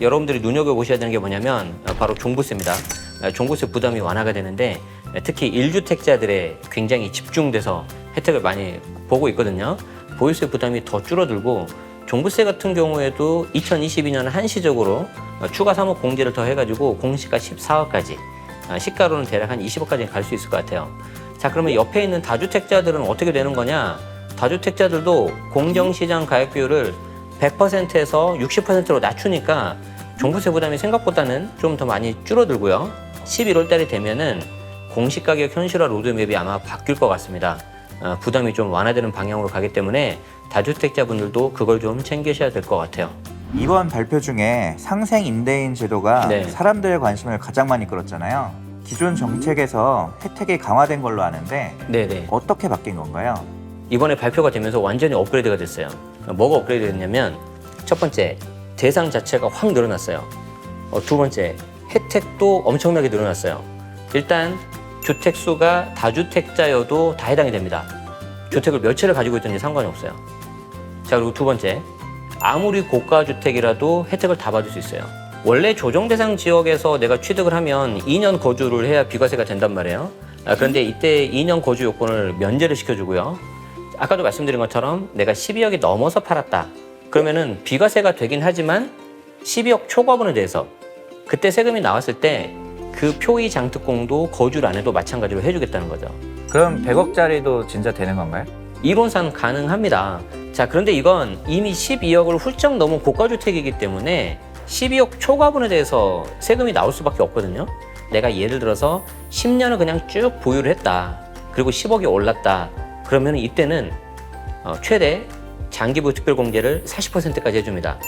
여러분들이 눈여겨보셔야 되는 게 뭐냐면 어, 바로 종부세입니다. 어, 종부세 부담이 완화가 되는데 어, 특히 1주택자들의 굉장히 집중돼서 혜택을 많이 보고 있거든요. 보유세 부담이 더 줄어들고 종부세 같은 경우에도 2022년 한시적으로 어, 추가 3억 공제를 더 해가지고 공시가 14억까지 아, 시가로는 대략 한 20억까지 갈 수 있을 것 같아요. 자, 그러면 옆에 있는 다주택자들은 어떻게 되는 거냐? 다주택자들도 공정시장 가액 비율을 100%에서 60%로 낮추니까 종부세 부담이 생각보다는 좀 더 많이 줄어들고요. 11월 달이 되면은 공시가격 현실화 로드맵이 아마 바뀔 것 같습니다. 어, 부담이 좀 완화되는 방향으로 가기 때문에 다주택자분들도 그걸 좀 챙기셔야 될 것 같아요. 이번 발표 중에 상생 임대인 제도가 네. 사람들의 관심을 가장 많이 끌었잖아요. 기존 정책에서 혜택이 강화된 걸로 아는데 네네. 어떻게 바뀐 건가요? 이번에 발표가 되면서 완전히 업그레이드가 됐어요. 뭐가 업그레이드 됐냐면 첫 번째 대상 자체가 확 늘어났어요. 어, 두 번째 혜택도 엄청나게 늘어났어요. 일단 주택 수가 다주택자여도 다 해당이 됩니다. 주택을 몇 채를 가지고 있든지 상관이 없어요. 자 그리고 두 번째 아무리 고가 주택이라도 혜택을 다 받을 수 있어요. 원래 조정 대상 지역에서 내가 취득을 하면 2년 거주를 해야 비과세가 된단 말이에요. 아, 그런데 이때 2년 거주 요건을 면제를 시켜주고요. 아까도 말씀드린 것처럼 내가 12억이 넘어서 팔았다. 그러면은 비과세가 되긴 하지만 12억 초과분에 대해서 그때 세금이 나왔을 때 그 표의 장특공도 거주를 안 해도 마찬가지로 해주겠다는 거죠. 그럼 100억짜리도 진짜 되는 건가요? 이론상 가능합니다. 자, 그런데 이건 이미 12억을 훌쩍 넘은 고가주택이기 때문에 12억 초과분에 대해서 세금이 나올 수밖에 없거든요. 내가 예를 들어서 10년을 그냥 쭉 보유를 했다. 그리고 10억이 올랐다. 그러면 이때는 어, 최대 장기부 특별공제를 40%까지 해줍니다.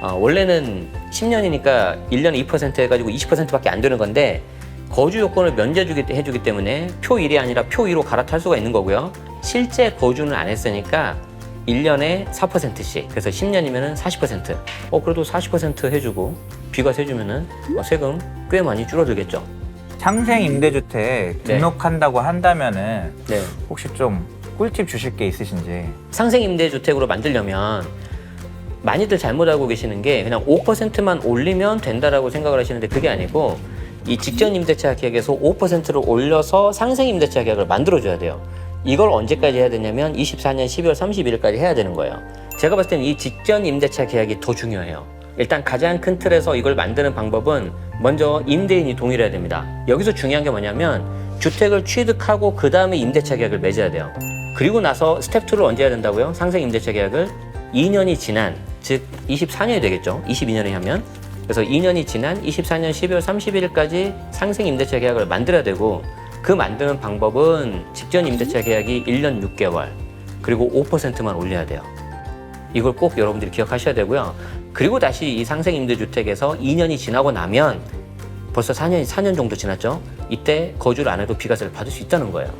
어, 원래는 10년이니까 1년에 2% 해가지고 20%밖에 안 되는 건데 거주 요건을 면제주기 해주기 때문에 표 1이 아니라 표 2로 갈아탈 수가 있는 거고요. 실제 거주는 안 했으니까 1년에 4%씩 그래서 10년이면은 40%. 어 그래도 40% 해주고 비과세 해주면은 어, 세금 꽤 많이 줄어들겠죠. 상생 임대주택 네. 등록한다고 한다면은 네. 혹시 좀 꿀팁 주실 게 있으신지 상생 임대주택으로 만들려면 많이들 잘못 알고 계시는 게 그냥 5%만 올리면 된다라고 생각을 하시는데 그게 아니고 이 직전 임대차 계약에서 5%를 올려서 상생 임대차 계약을 만들어줘야 돼요. 이걸 언제까지 해야 되냐면 24년 12월 31일까지 해야 되는 거예요. 제가 봤을 때는 이 직전 임대차 계약이 더 중요해요. 일단 가장 큰 틀에서 이걸 만드는 방법은 먼저 임대인이 동의를 해야 됩니다. 여기서 중요한 게 뭐냐면 주택을 취득하고 그 다음에 임대차 계약을 맺어야 돼요. 그리고 나서 스텝 2를 언제 해야 된다고요? 상생 임대차 계약을 2년이 지난 즉 24년이 되겠죠. 22년에 하면 그래서 2년이 지난 24년 12월 31일까지 상생 임대차 계약을 만들어야 되고 그 만드는 방법은 직전 임대차 계약이 1년 6개월 그리고 5%만 올려야 돼요. 이걸 꼭 여러분들이 기억하셔야 되고요. 그리고 다시 이 상생 임대주택에서 2년이 지나고 나면 벌써 4년 4년 정도 지났죠. 이때 거주를 안 해도 비과세를 받을 수 있다는 거예요.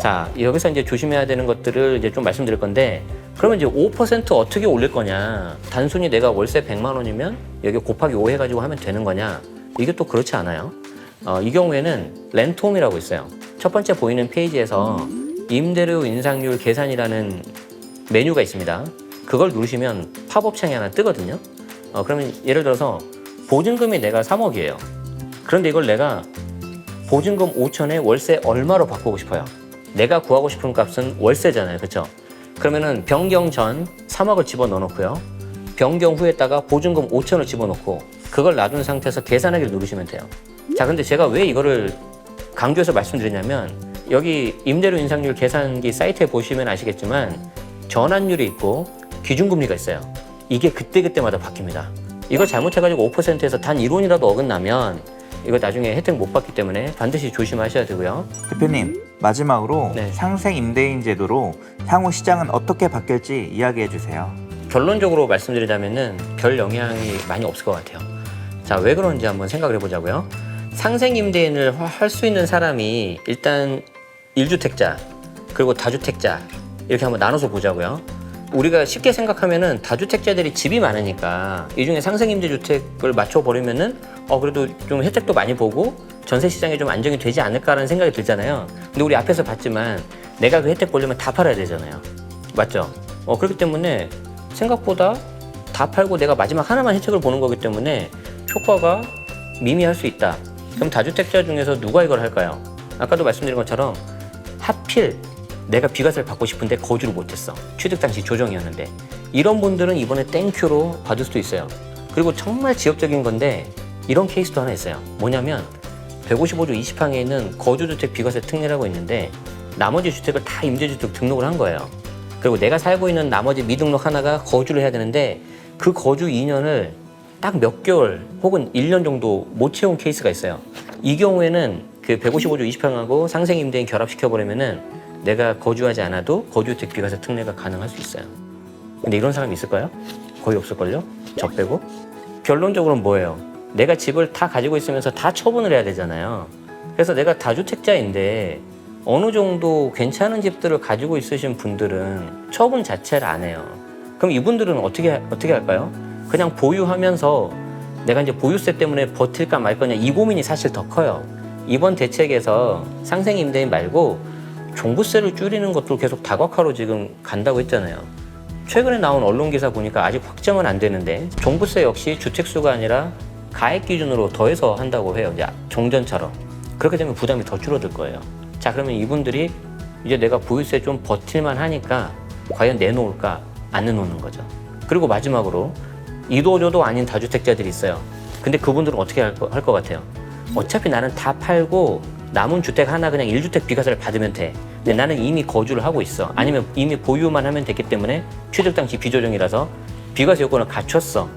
자, 여기서 이제 조심해야 되는 것들을 이제 좀 말씀드릴 건데, 그러면 이제 5% 어떻게 올릴 거냐? 단순히 내가 월세 100만 원이면 여기 곱하기 5 해가지고 하면 되는 거냐? 이게 또 그렇지 않아요. 어, 이 경우에는 렌트홈이라고 있어요. 첫 번째 보이는 페이지에서 임대료 인상률 계산이라는 메뉴가 있습니다. 그걸 누르시면 팝업 창이 하나 뜨거든요. 어, 그러면 예를 들어서 보증금이 내가 3억이에요. 그런데 이걸 내가 보증금 5천에 월세 얼마로 바꾸고 싶어요? 내가 구하고 싶은 값은 월세잖아요. 그렇죠? 그러면은 변경 전 3억을 집어넣어 놓고요. 변경 후에다가 보증금 5천을 집어넣고 그걸 놔둔 상태에서 계산하기를 누르시면 돼요. 자, 근데 제가 왜 이거를 강조해서 말씀드리냐면 여기 임대료 인상률 계산기 사이트에 보시면 아시겠지만 전환율이 있고 기준금리가 있어요. 이게 그때그때마다 바뀝니다. 이걸 잘못해가지고 5%에서 단 1원이라도 어긋나면 이거 나중에 혜택 못 받기 때문에 반드시 조심하셔야 되고요. 대표님 마지막으로 네. 상생 임대인 제도로 향후 시장은 어떻게 바뀔지 이야기해 주세요. 결론적으로 말씀드리자면은 별 영향이 많이 없을 것 같아요. 자, 왜 그런지 한번 생각을 해보자고요. 상생 임대인을 할 수 있는 사람이 일단 1주택자, 그리고 다주택자, 이렇게 한번 나눠서 보자고요. 우리가 쉽게 생각하면은 다주택자들이 집이 많으니까 이 중에 상생 임대주택을 맞춰버리면은 어, 그래도 좀 혜택도 많이 보고 전세 시장이 좀 안정이 되지 않을까라는 생각이 들잖아요. 근데 우리 앞에서 봤지만 내가 그 혜택 보려면 다 팔아야 되잖아요. 맞죠? 어, 그렇기 때문에 생각보다 다 팔고 내가 마지막 하나만 혜택을 보는 거기 때문에 효과가 미미할 수 있다. 그럼 다주택자 중에서 누가 이걸 할까요? 아까도 말씀드린 것처럼 하필 내가 비과세를 받고 싶은데 거주를 못했어. 취득 당시 조정이었는데 이런 분들은 이번에 땡큐로 받을 수도 있어요. 그리고 정말 지역적인 건데 이런 케이스도 하나 있어요. 뭐냐면 155조 20항에 있는 거주주택 비과세 특례라고 있는데 나머지 주택을 다 임대주택 등록을 한 거예요. 그리고 내가 살고 있는 나머지 미등록 하나가 거주를 해야 되는데 그 거주 2년을 딱 몇 개월 혹은 1년 정도 못 채운 케이스가 있어요. 이 경우에는 그 155조 20항하고 상생임대인 결합시켜버리면은 내가 거주하지 않아도 거주주택 비과세 특례가 가능할 수 있어요. 근데 이런 사람이 있을까요? 거의 없을걸요? 저 빼고? 결론적으로는 뭐예요? 내가 집을 다 가지고 있으면서 다 처분을 해야 되잖아요. 그래서 내가 다주택자인데 어느 정도 괜찮은 집들을 가지고 있으신 분들은 처분 자체를 안 해요. 그럼 이분들은 어떻게 어떻게 할까요? 그냥 보유하면서 내가 이제 보유세 때문에 버틸까 말 거냐 이 고민이 사실 더 커요. 이번 대책에서 상생 임대인 말고 종부세를 줄이는 것도 계속 다각화로 지금 간다고 했잖아요. 최근에 나온 언론 기사 보니까 아직 확정은 안 되는데 종부세 역시 주택 수가 아니라 가액 기준으로 더해서 한다고 해요. 이제 종전처럼 그렇게 되면 부담이 더 줄어들 거예요. 자 그러면 이분들이 이제 내가 보유세 좀 버틸만 하니까 과연 내놓을까 안 내놓는 거죠. 그리고 마지막으로 이도저도 아닌 다주택자들이 있어요. 근데 그분들은 어떻게 할 것 같아요? 어차피 나는 다 팔고 남은 주택 하나 그냥 1주택 비과세를 받으면 돼. 근데 나는 이미 거주를 하고 있어. 아니면 이미 보유만 하면 됐기 때문에 취득 당시 비조정이라서 비과세 요건을 갖췄어.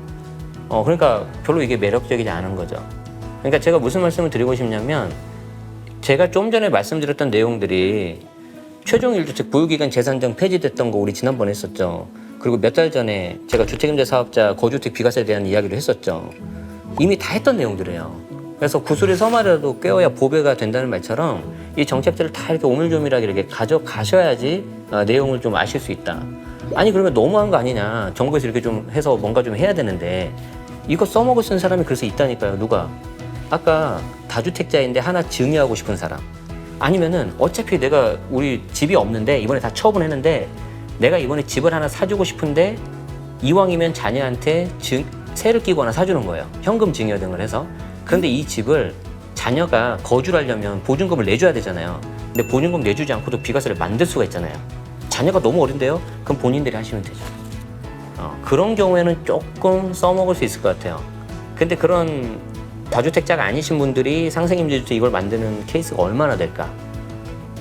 어, 그러니까 별로 이게 매력적이지 않은 거죠. 그러니까 제가 무슨 말씀을 드리고 싶냐면 제가 좀 전에 말씀드렸던 내용들이 최종 1주택 보유기간 재산정 폐지됐던 거 우리 지난번에 했었죠. 그리고 몇 달 전에 제가 주택임대 사업자 거주택 비과세에 대한 이야기를 했었죠. 이미 다 했던 내용들이에요. 그래서 구슬이 서말이라도 꿰어야 보배가 된다는 말처럼 이 정책들을 다 이렇게 오밀조밀하게 이렇게 가져가셔야지 어, 내용을 좀 아실 수 있다. 아니 그러면 너무한 거 아니냐. 정부에서 이렇게 좀 해서 뭔가 좀 해야 되는데 이거 써먹을 쓴 사람이 그래서 있다니까요. 누가? 아까 다주택자인데 하나 증여하고 싶은 사람. 아니면은 어차피 내가 우리 집이 없는데 이번에 다 처분했는데 내가 이번에 집을 하나 사주고 싶은데 이왕이면 자녀한테 증, 세를 끼거나 사주는 거예요. 현금 증여 등을 해서. 그런데 이 집을 자녀가 거주를 하려면 보증금을 내줘야 되잖아요. 근데 보증금 내주지 않고도 비과세를 만들 수가 있잖아요. 자녀가 너무 어린데요? 그럼 본인들이 하시면 되죠. 어, 그런 경우에는 조금 써먹을 수 있을 것 같아요. 근데 그런 다주택자가 아니신 분들이 상생임대주택 이걸 만드는 케이스가 얼마나 될까?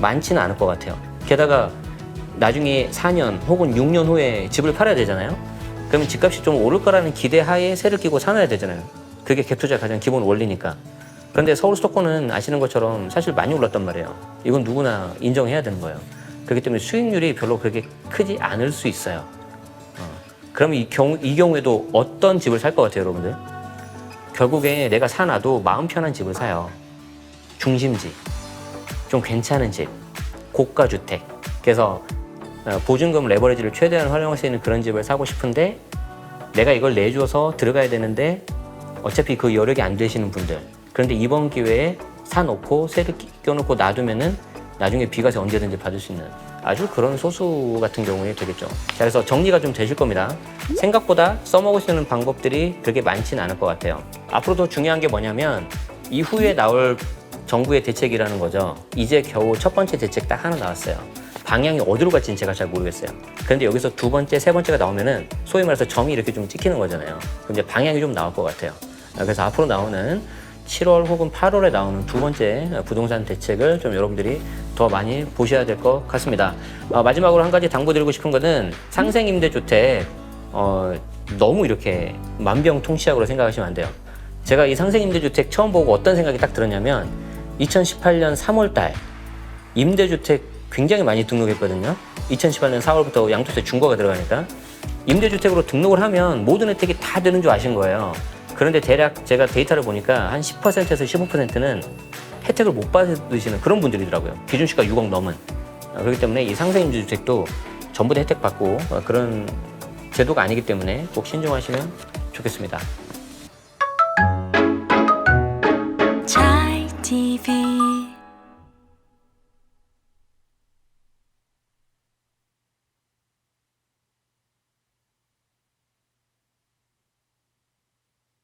많지는 않을 것 같아요. 게다가 나중에 4년 혹은 6년 후에 집을 팔아야 되잖아요. 그러면 집값이 좀 오를 거라는 기대 하에 세를 끼고 사놔야 되잖아요. 그게 갭투자 가장 기본 원리니까. 그런데 서울 수도권은 아시는 것처럼 사실 많이 올랐단 말이에요. 이건 누구나 인정해야 되는 거예요. 그렇기 때문에 수익률이 별로 그렇게 크지 않을 수 있어요. 어. 그러면 이, 경우, 이 경우에도 어떤 집을 살 것 같아요, 여러분들? 결국에 내가 사놔도 마음 편한 집을 사요. 중심지, 좀 괜찮은 집, 고가 주택. 그래서 어, 보증금 레버리지를 최대한 활용할 수 있는 그런 집을 사고 싶은데 내가 이걸 내줘서 들어가야 되는데 어차피 그 여력이 안 되시는 분들. 그런데 이번 기회에 사놓고 세를 끼- 껴놓고 놔두면은 나중에 비과세 언제든지 받을 수 있는 아주 그런 소수 같은 경우에 되겠죠. 자, 그래서 정리가 좀 되실 겁니다. 생각보다 써먹을 수 있는 방법들이 그렇게 많지는 않을 것 같아요. 앞으로 더 중요한 게 뭐냐면 이후에 나올 정부의 대책이라는 거죠. 이제 겨우 첫 번째 대책 딱 하나 나왔어요. 방향이 어디로 갈지는 제가 잘 모르겠어요. 그런데 여기서 두 번째, 세 번째가 나오면은 소위 말해서 점이 이렇게 좀 찍히는 거잖아요. 이제 방향이 좀 나올 것 같아요. 그래서 앞으로 나오는 7월 혹은 8월에 나오는 두 번째 부동산 대책을 좀 여러분들이 더 많이 보셔야 될 것 같습니다. 어, 마지막으로 한 가지 당부드리고 싶은 거는 상생임대주택 어, 너무 이렇게 만병통치약으로 생각하시면 안 돼요. 제가 이 상생임대주택 처음 보고 어떤 생각이 딱 들었냐면 2018년 3월달 임대주택 굉장히 많이 등록했거든요. 2018년 4월부터 양도세 중과가 들어가니까 임대주택으로 등록을 하면 모든 혜택이 다 되는 줄 아신 거예요. 그런데 대략 제가 데이터를 보니까 한 10%에서 15%는 혜택을 못 받으시는 그런 분들이더라고요. 기준시가 6억 넘은. 어, 그렇기 때문에 이 상세임대주택도 전부 다 혜택 받고 어, 그런 제도가 아니기 때문에 꼭 신중하시면 좋겠습니다.